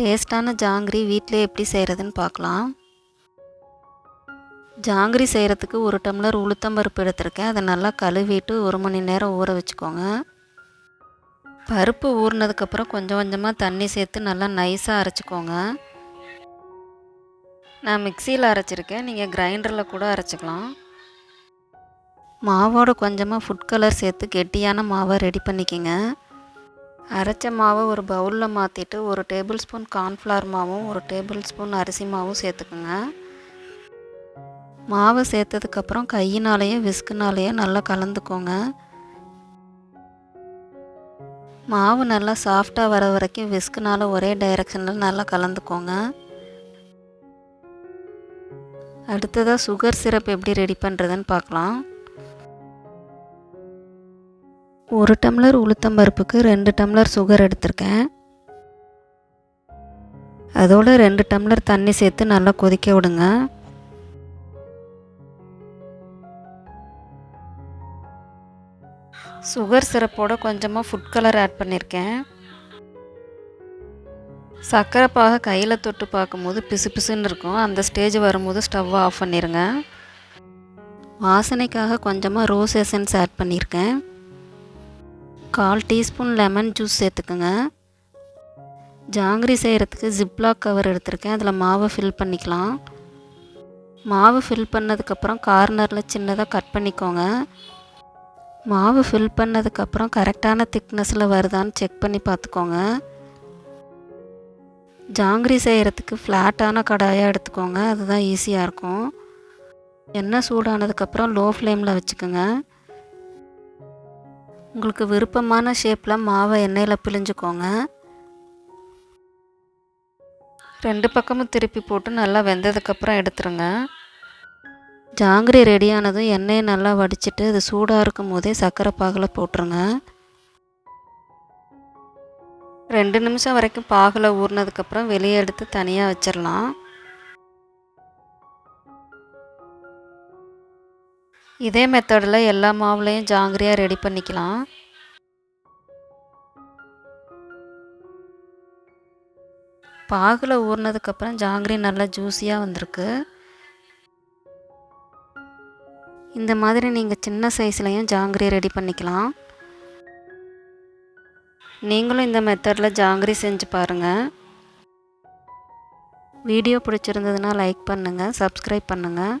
டேஸ்டான ஜாங்கிரி வீட்டிலே எப்படி செய்கிறதுன்னு பார்க்கலாம். ஜாங்கிரி செய்கிறதுக்கு ஒரு டம்ளர் உளுத்தம்பருப்பு எடுத்திருக்கேன். அதை நல்லா கழுவிட்டு ஒரு மணி நேரம் ஊற வச்சுக்கோங்க. பருப்பு ஊறினதுக்கப்புறம் கொஞ்சம் கொஞ்சமாக தண்ணி சேர்த்து நல்லா நைஸாக அரைச்சிக்கோங்க. நான் மிக்சியில் அரைச்சிருக்கேன். நீங்கள் கிரைண்டரில் கூட அரைச்சிக்கலாம். மாவோட கொஞ்சமாக ஃபுட் கலர் சேர்த்து கெட்டியான மாவை ரெடி பண்ணிக்கோங்க. அரைச்ச மாவை ஒரு பவுலில் மாற்றிட்டு ஒரு டேபிள் ஸ்பூன் கார்ன்ஃப்ளவர் மாவும் ஒரு டேபிள் ஸ்பூன் அரிசி மாவும் சேர்த்துக்குங்க. மாவை சேர்த்ததுக்கப்புறம் கையினாலேயும் விஸ்குனாலேயே நல்லா கலந்துக்கோங்க. மாவு நல்லா சாஃப்டாக வர வரைக்கும் விஸ்குனால் ஒரே டைரெக்ஷனில் நல்லா கலந்துக்கோங்க. அடுத்ததாக சுகர் சிரப் எப்படி ரெடி பண்ணுறதுன்னு பார்க்கலாம். ஒரு டம்ளர் உளுத்தம்பருப்புக்கு ரெண்டு டம்ளர் சுகர் எடுத்திருக்கேன். அதோட ரெண்டு டம்ளர் தண்ணி சேர்த்து நல்லா கொதிக்க விடுங்க. சுகர் சிரப்போட கொஞ்சமாக ஃபுட் கலர் ஆட் பண்ணியிருக்கேன் சர்க்கரை பாக கையில் தொட்டு பார்க்கும்போது பிசு பிசுன்னு இருக்கும். அந்த ஸ்டேஜ் வரும்போது ஸ்டவ்வை ஆஃப் பண்ணிடுங்க வாசனைக்காக கொஞ்சமாக ரோஸ் எசன்ஸ் ஆட் பண்ணியிருக்கேன் கால் டீஸ்பூன் லெமன் ஜூஸ் சேர்த்துக்குங்க. ஜாங்கிரி செய்கிறதுக்கு ஜிப்லாக் கவர் எடுத்திருக்கேன். அதில் மாவை ஃபில் பண்ணிக்கலாம். மாவு ஃபில் பண்ணதுக்கப்புறம் கார்னரில் சின்னதாக கட் பண்ணிக்கோங்க. மாவு ஃபில் பண்ணதுக்கப்புறம் கரெக்டான திக்னஸில் வருதான்னு செக் பண்ணி பார்த்துக்கோங்க. ஜாங்கிரி செய்கிறதுக்கு ஃப்ளாட்டான கடாயாக எடுத்துக்கோங்க. அதுதான் ஈஸியாக இருக்கும். எண்ணெய் சூடானதுக்கப்புறம் லோ ஃப்ளேமில் வச்சுக்கோங்க. உங்களுக்கு விருப்பமான ஷேப்பில் மாவை எண்ணெயில் பிழிஞ்சுக்கோங்க. ரெண்டு பக்கமும் திருப்பி போட்டு நல்லா வெந்ததுக்கப்புறம் எடுத்துருங்க. ஜாங்கிரி ரெடியானதும் எண்ணெயை நல்லா வடிச்சிட்டு அது சூடாக இருக்கும் போதே சர்க்கரை பாகில் போட்டுருங்க. ரெண்டு நிமிஷம் வரைக்கும் பாகில் ஊறினதுக்கப்புறம் வெளியே எடுத்து தனியாக வச்சிடலாம் இதே மெத்தடில் எல்லா மாவுலையும் ஜாங்கிரியாக ரெடி பண்ணிக்கலாம். பாகில் ஊறினதுக்கப்புறம் ஜாங்கிரி நல்லா ஜூஸியாக வந்திருக்கு. இந்த மாதிரி நீங்கள் சின்ன சைஸ்லையும் ஜாங்கிரி ரெடி பண்ணிக்கலாம். நீங்களும் இந்த மெத்தடில் ஜாங்கிரி செஞ்சு பாருங்கள் வீடியோ பிடிச்சிருந்ததுன்னா லைக் பண்ணுங்கள் சப்ஸ்கிரைப் பண்ணுங்கள்